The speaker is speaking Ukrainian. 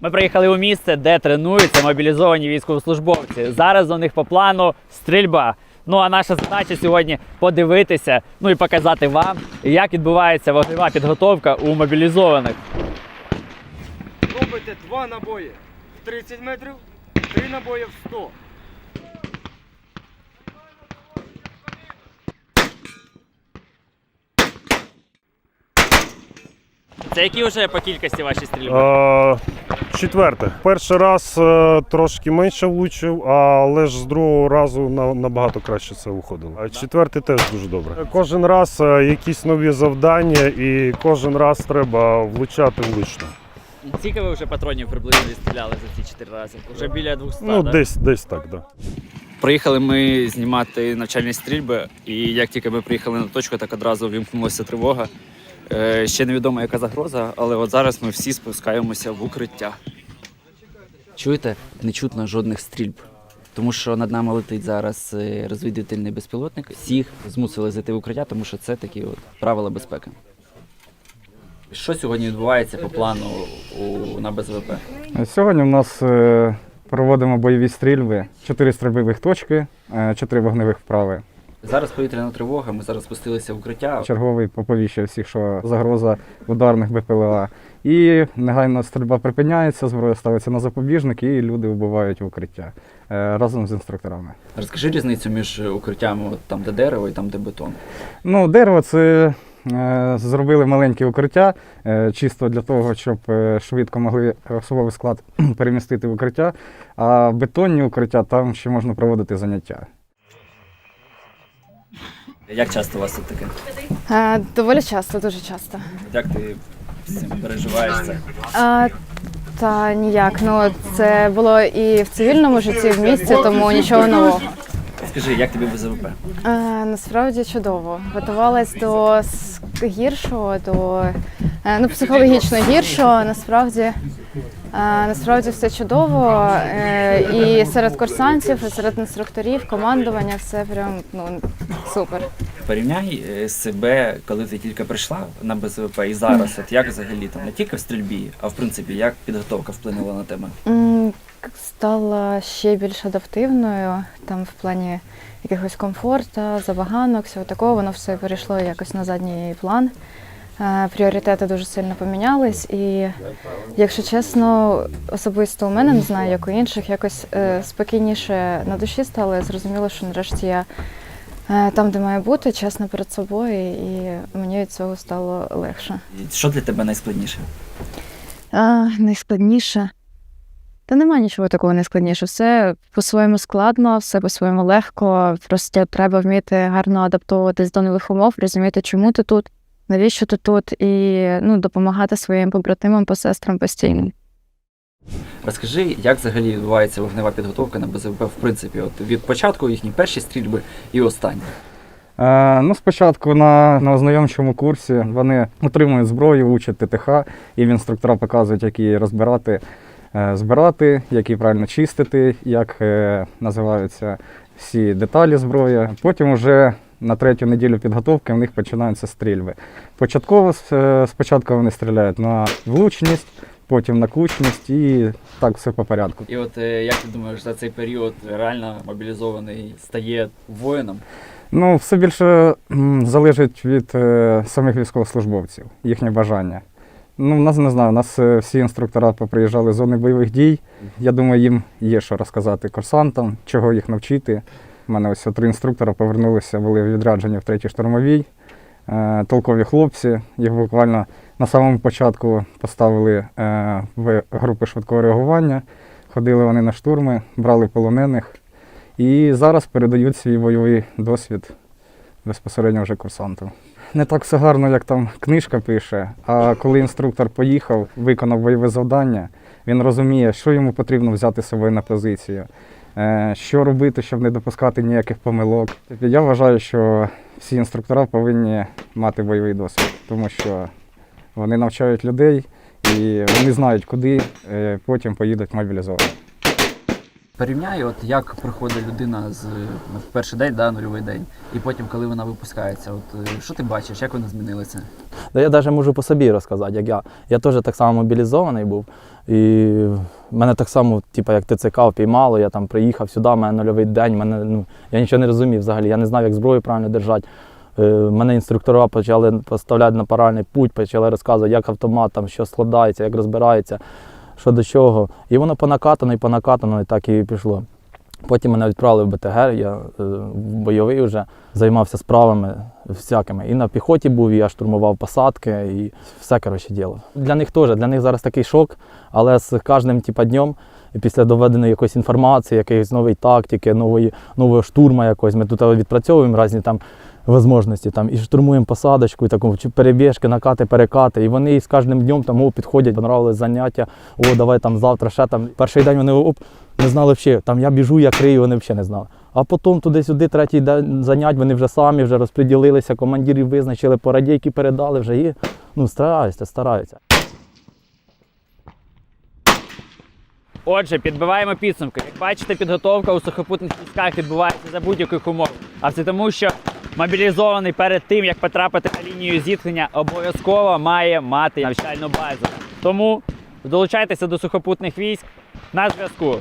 Ми приїхали у місце, де тренуються мобілізовані військовослужбовці. Зараз у них по плану стрільба. Ну а наша задача сьогодні подивитися, ну і показати вам, як відбувається вогнева підготовка у мобілізованих. Робите два набої в 30 метрів, три набої в 100. Це які вже по кількості ваші стрільби? Е, Четверте. Перший раз е, трошки менше влучив, але ж з другого разу на- набагато краще це виходило. А четвертий теж дуже добре. Кожен раз е, якісь нові завдання, і кожен раз треба влучати влучно. Скільки ви вже патронів приблизно відстріляли за ці 4 рази? Вже біля 200, Ну, да? десь, десь так, да. Приїхали ми знімати навчальні стрільби, і як тільки ми приїхали на точку, так одразу вімкнулася тривога. Е, ще невідомо, яка загроза, але от зараз ми всі спускаємося в укриття. Чуєте, не чутно жодних стрільб. Тому що над нами летить зараз е, розвідувальний безпілотник. Всіх змусили зайти в укриття, тому що це такі от правила безпеки. Що сьогодні відбувається по плану у, на БЗВП? Сьогодні у нас е, проводимо бойові стрільби, чотири стрільбових точки, е, чотири вогневих вправи. Зараз повітряна тривога, ми зараз спустилися в укриття. Черговий поповіщує всіх, що загроза ударних БПЛА. І негайно стрільба припиняється, зброя ставиться на запобіжник, і люди вбивають в укриття е, разом з інструкторами. Розкажи різницю між укриттями, от там, де дерево і там, де бетон. Ну, дерево це е, зробили маленьке укриття, е, чисто для того, щоб е, швидко могли особовий склад перемістити в укриття. А бетонні укриття там ще можна проводити заняття. Як часто у вас тут таке? Е, Доволі часто, дуже часто. Як ти з цим переживаєш це? А, та ніяк. Ну це було і в цивільному житті, в місті, тому нічого нового. Скажи, як тобі БЗВП? Е, насправді чудово. Готувалась до с- гіршого, до е, ну, психологічно гіршого. Насправді, е, насправді все чудово. Е, і серед курсантів, і серед інструкторів, командування, все прям ну супер. Порівняй е, себе, коли ти тільки прийшла на БЗВП і зараз, от як взагалі там не тільки в стрільбі, а в принципі, як підготовка вплинула на тебе? Стала ще більш адаптивною, там в плані якихось комфорту, забаганок, всього такого, воно все перейшло якось на задній план. Е, Пріоритети дуже сильно помінялись, і, якщо чесно, особисто у мене не знаю, як у інших, якось е, спокійніше на душі стало. Я зрозуміла, що нарешті я е, там, де маю бути, чесно перед собою, і мені від цього стало легше. Що для тебе найскладніше? А, найскладніше. Та нема нічого такого найскладніше. Все по-своєму складно, все по-своєму легко. Просто треба вміти гарно адаптовуватись до нових умов, розуміти, чому ти тут, навіщо ти тут, і ну, допомагати своїм побратимам, посестрам постійно. Розкажи, як взагалі відбувається вогнева підготовка на БЗВП, в принципі, от від початку їхні перші стрільби і останні. Е, ну, спочатку на, на ознайомчому курсі вони отримують зброю, учать ТТХ, і в інструктора показують, як її розбирати, е, збирати, як її правильно чистити, як е, називаються всі деталі зброї. Потім вже на третю неділю підготовки в них починаються стрільби. Початково е, спочатку вони стріляють на влучність, потім на кучність і так все по порядку. І от е, як ти думаєш, за цей період реально мобілізований стає воїном? Ну, все більше залежить від е, самих військовослужбовців, їхнє бажання. Ну, в нас не знаю, у нас всі інструктора поприїжджали з зони бойових дій. Я думаю, їм є що розказати курсантам, чого їх навчити. У мене ось три інструктора повернулися, були відряджені в третій штурмовій. Е, толкові хлопці. Їх буквально на самому початку поставили е, в групи швидкого реагування. Ходили вони на штурми, брали полонених. І зараз передають свій бойовий досвід безпосередньо вже курсантам. Не так все гарно, як там книжка пише. А коли інструктор поїхав, виконав бойове завдання, він розуміє, що йому потрібно взяти з собою на позицію, що робити, щоб не допускати ніяких помилок. Тобто Я вважаю, що всі інструктора повинні мати бойовий досвід, тому що вони навчають людей і вони знають, куди е, потім поїдуть мобілізовані. Порівняю, от як проходить людина з ну, в перший день, да, нульовий день, і потім, коли вона випускається, от е, що ти бачиш, як вона змінилася? Да я навіть можу по собі розказати, як я. Я теж так само мобілізований був. І мене так само, типу, як ТЦК впіймало, я там приїхав сюди, у мене нульовий день, мене, ну, я нічого не розумів взагалі, я не знав, як зброю правильно держати. Е, Мене інструктора почали поставляти на паральний путь, почали розказувати, як автомат, там, що складається, як розбирається, що до чого. І воно по накатано і по накатано, і так і пішло. Потім мене відправили в БТГ, я е, бойовий вже займався справами всякими. І на піхоті був, я штурмував посадки, і все коротше діло. Для них теж, для них зараз такий шок, але з кожним типа, днем, після доведеної якоїсь інформації, якоїсь нової тактики, нової, нового штурму якогось, ми тут відпрацьовуємо різні там можливості, там, і штурмуємо посадочку, і таку чи перебіжки, накати, перекати. І вони з кожним днем там о, підходять, понравилось заняття, о, давай там завтра ще там. Перший день вони оп, не знали взагалі, там я біжу, я крию, вони взагалі не знали. А потім туди-сюди, третій день занять, вони вже самі вже розподілилися, командирів визначили, по радійки передали вже і ну, стараються, стараються. Отже, підбиваємо підсумки. Як бачите, підготовка у сухопутних військах відбувається за будь-яких умов. А це тому, що мобілізований перед тим, як потрапити на лінію зіткнення, обов'язково має мати навчальну базу. Тому долучайтеся до сухопутних військ на зв'язку.